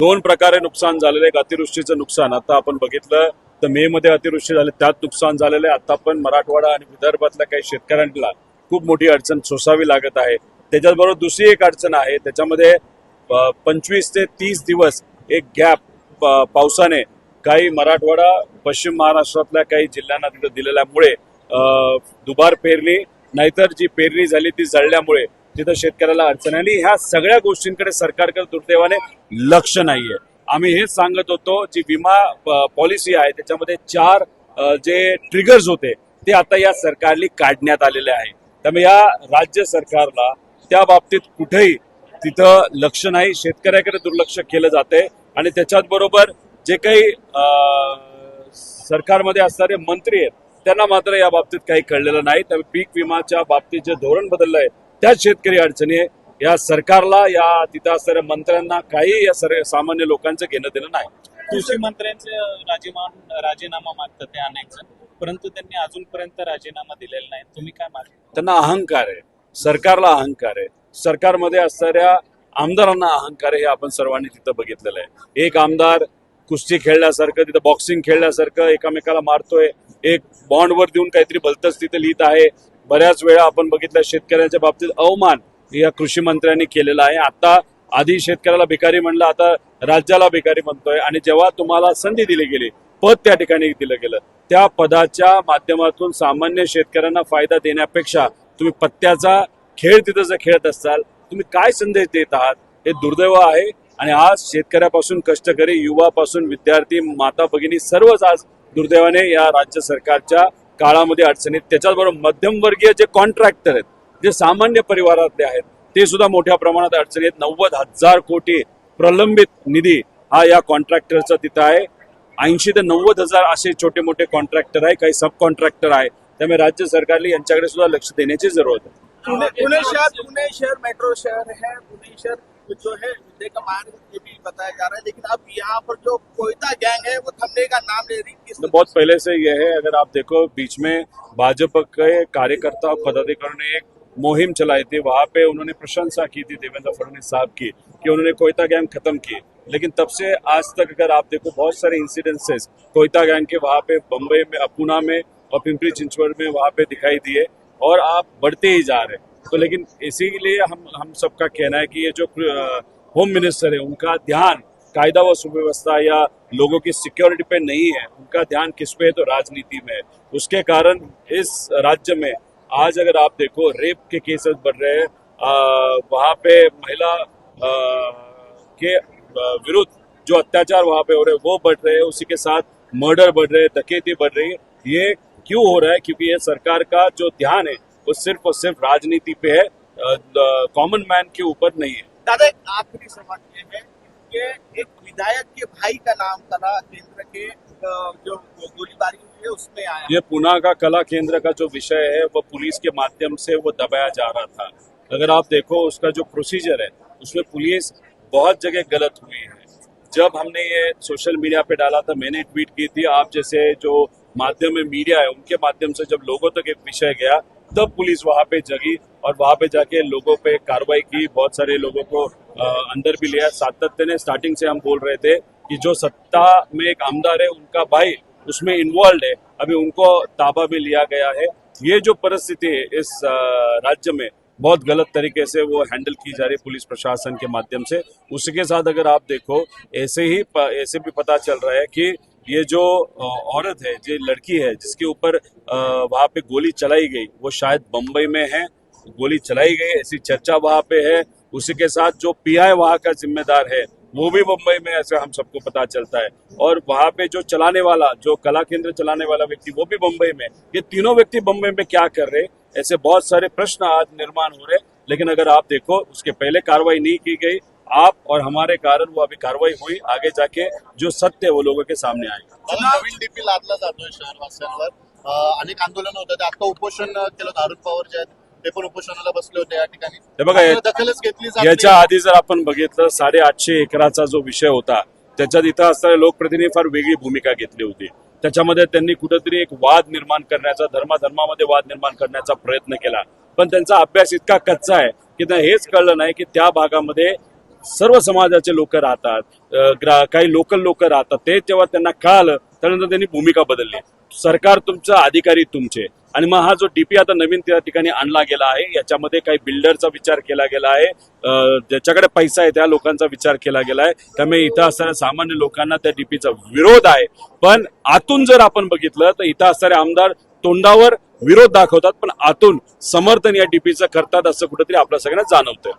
दोन प्रकारे नुकसान झालेलं आहे. एक अतिवृष्टीचं नुकसान. आता आपण बघितलं तर मे मध्ये अतिवृष्टी झाली त्यात नुकसान झालेलं आहे. आता पण मराठवाडा आणि विदर्भातल्या काही शेतकऱ्यांना खूप मोठी अडचण सोसावी लागत आहे. त्याच्याचबरोबर दुसरी एक अडचण आहे. त्याच्यामध्ये पंचवीस ते तीस दिवस एक गॅप पावसाने काही मराठवाडा पश्चिम महाराष्ट्रातल्या काही जिल्ह्यांना तिथं दिलेल्यामुळे दुबार पेरणी नाहीतर जी पेरणी झाली ती जळल्यामुळे तिथं शेतकऱ्याला अडचण आहे. आणि ह्या सगळ्या गोष्टींकडे सरकारकडे दुर्दैवाने लक्ष नाहीये. आम्ही हेच सांगत होतो जी विमा पॉलिसी आहे त्याच्यामध्ये चार जे ट्रिगर्स होते ते आता या सरकारने काढण्यात आलेले आहे. त्यामुळे या राज्य सरकारला त्या बाबतीत कुठेही तिथं लक्ष नाही. शेतकऱ्याकडे दुर्लक्ष केलं जाते आणि त्याच्याच बरोबर जे काही सरकारमध्ये असणारे मंत्री आहेत त्यांना मात्र या बाबतीत काही कळलेलं नाही. त्यामुळे पीक विमाच्या बाबतीत जे धोरण बदललं आहे त्याच शेतकरी अडचणी आहे. या सरकारला या तिथं असणाऱ्या मंत्र्यांना काही या सर्व सामान्य लोकांचं घेणं देणं नाही. कृषी मंत्र्यांचे राजीनामा राजीनामा मागतात ते अनेक परंतु त्यांनी अजूनपर्यंत राजीनामा दिलेला नाही. तुम्ही काय मागता? त्यांना अहंकार आहे. सरकारला अहंकार आहे. सरकारमध्ये असणाऱ्या आमदारांना अहंकार आहे हे आपण सर्वांनी तिथं बघितलेलं आहे. एक आमदार कुस्ती खेळल्यासारखं तिथं बॉक्सिंग खेळल्यासारखं एकामेकाला मारतोय. एक बॉन्डवर देऊन काहीतरी भलतच तिथं लिहित आहे. बऱ्याच वेळा आपण बघितलं शेतकऱ्यांच्या बाबतीत अवमान या कृषी मंत्र्यांनी केलेला आहे. आता आधी शेतकऱ्याला भिकारी म्हणलं आता राज्याला भिकारी म्हणतोय आणि जेव्हा तुम्हाला संधी दिली गेली पद त्या ठिकाणी दिलं गेलं त्या पदाच्या माध्यमातून सामान्य शेतकऱ्यांना फायदा देण्यापेक्षा तुम्ही पत्त्याचा खेळ तिथं जर खेळत असाल तुम्ही काय संदेश देत आहात? हे दुर्दैव आहे. आणि आज शेतकऱ्यापासून कष्टकरी युवापासून विद्यार्थी माता भगिनी सर्वच आज दुर्दैवाने या राज्य सरकारच्या काळामध्ये अडचणीत त्याच्याचबरोबर मध्यमवर्गीय जे कॉन्ट्रॅक्टर आहेत जे सामान्य परिवारातले आहेत ते सुद्धा मोठ्या प्रमाणात अडचणीत नव्वद हजार कोटी प्रलंबित निधी हा या कॉन्ट्रॅक्टरचा तिथं आहे. ऐंशी ते नव्वद हजार असे छोटे मोठे कॉन्ट्रॅक्टर आहे काही सब कॉन्ट्रॅक्टर आहे. त्यामुळे राज्य सरकारने यांच्याकडे सुद्धा लक्ष देण्याची जरूरत आहे. पुणे शहर पुणे शहर मेट्रो शहर है पुणे शहर जो है मुद्दे का मार्ग ये भी बताया जा रहा है। लेकिन अब यहाँ पर जो कोयता गैंग है, वो थमने का नाम ले रही किस तो बहुत पहले से यह है, अगर आप देखो, बीच में भाजपा के कार्यकर्ता पदाधिकारियों ने एक मुहिम चलाई थी। वहाँ पे उन्होंने प्रशंसा की थी, देवेंद्र फडणवीस साहब की, कि उन्होंने कोयता गैंग खत्म की। लेकिन तब से आज तक अगर आप देखो, बहुत सारे इंसिडेंसेस कोयता गैंग के वहाँ पे बम्बई में पूना में और पिंपरी चिंचवड़ में वहाँ पे दिखाई दिए और आप बढ़ते ही जा रहे हैं। तो लेकिन इसीलिए हम हम सबका कहना है कि ये जो होम मिनिस्टर है उनका ध्यान कायदा व सुव्यवस्था या लोगों की सिक्योरिटी पे नहीं है। उनका ध्यान किस पे है? तो राजनीति में है। उसके कारण इस राज्य में आज अगर आप देखो रेप के केसेस बढ़ रहे हैं। वहाँ पे महिला आ, के विरुद्ध जो अत्याचार वहाँ पे हो रहे हैं वो बढ़ रहे हैं। उसी के साथ मर्डर बढ़ रहे हैं डकैती बढ़ रही है। ये क्यों हो रहा है? क्योंकि ये सरकार का जो ध्यान है वो सिर्फ़ और सिर्फ़ राजनीति पे है कॉमन मैन के ऊपर नहीं है। दादा आखिरी सवाल ये है कि एक विधायक के भाई का नाम कला केंद्र के जो गोलीबारी हुई है उसमें आया। ये पुना का कला केंद्र का जो विषय है वो पुलिस के माध्यम से वो दबाया जा रहा था। अगर आप देखो उसका जो प्रोसीजर है उसमें पुलिस बहुत जगह गलत हुई है। जब हमने ये सोशल मीडिया पे डाला था मैंने ट्वीट की थी आप जैसे जो माध्यम में मीडिया है उनके माध्यम से जब लोगों तक तो एक विषय गया तब पुलिस वहाँ पे जगी और वहाँ पे जाके लोगों पे कार्रवाई की। बहुत सारे लोगों को अ, अंदर भी लिया। सातत्य ने स्टार्टिंग से हम बोल रहे थे कि जो सत्ता में एक आमदार है उनका भाई उसमें इन्वॉल्व है। अभी उनको ताबा में लिया गया है। ये जो परिस्थिति है इस राज्य में बहुत गलत तरीके से वो हैंडल की जा रही है पुलिस प्रशासन के माध्यम से। उसके साथ अगर आप देखो ऐसे ही ऐसे भी पता चल रहा है कि ये जो औरत है, जो लड़की है, जिसके ऊपर वहाँ पे गोली चलाई गई, वो शायद बम्बई में है, गोली चलाई गई, ऐसी चर्चा वहाँ पे है, उसी के साथ जो पी पीआई वहाँ का जिम्मेदार है, वो भी मुंबई में ऐसे हम सबको पता चलता है। और वहाँ पे जो चलाने वाला, जो कला केंद्र चलाने वाला व्यक्ति, वो भी मुंबई में ये तीनों व्यक्ति मुंबई में क्या कर रहे ऐसे बहुत सारे प्रश्न आज निर्माण हो रहे लेकिन अगर आप देखो, उसके पहले कार्रवाई नहीं की गई आप और हमारे कारण वो अभी कार्रवाई हुई आगे जाके जो सत्य है वो लोगों के सामने आएगा नवीन डीपी लादला जातोय शहरवासियांवर. अनेक आंदोलन होत होते. आता उपोषण केलं. अरुण पवार जे आहेत ते पण उपोषणाला बसले होते या ठिकाणी. हे बघा, दखलच घेतली याच्या. आधी जर आपण बघितलं साडेआठशे एकराचा जो विषय होता त्याच्यात इथं असणारे लोकप्रतिनिधी फार वेगळी भूमिका घेतली होती. त्याच्यामध्ये त्यांनी कुठेतरी एक वाद निर्माण करण्याचा धर्माधर्मामध्ये वाद निर्माण करण्याचा प्रयत्न केला. पण त्यांचा अभ्यास इतका कच्चा आहे की हेच कळलं नाही की त्या भागामध्ये सर्व समाजाचे लोक राहतात काही लोकल लोक राहतात ते जेव्हा त्यांना कळालं त्यानंतर त्यांनी भूमिका बदलली. सरकार तुमचं अधिकारी तुमचे. आणि मग हा जो डीपी आता नवीन त्या ठिकाणी आणला गेला आहे याच्यामध्ये काही बिल्डरचा विचार केला गेला आहे ज्याच्याकडे पैसा आहे त्या लोकांचा विचार केला गेला आहे. त्यामुळे इथं असणाऱ्या सामान्य लोकांना त्या डीपीचा विरोध आहे. पण आतून जर आपण बघितलं तर इथं असणारे आमदार तोंडावर विरोध दाखवतात पण आतून समर्थन या डीपीचं करतात असं कुठेतरी आपल्या सगळ्यांना जाणवतं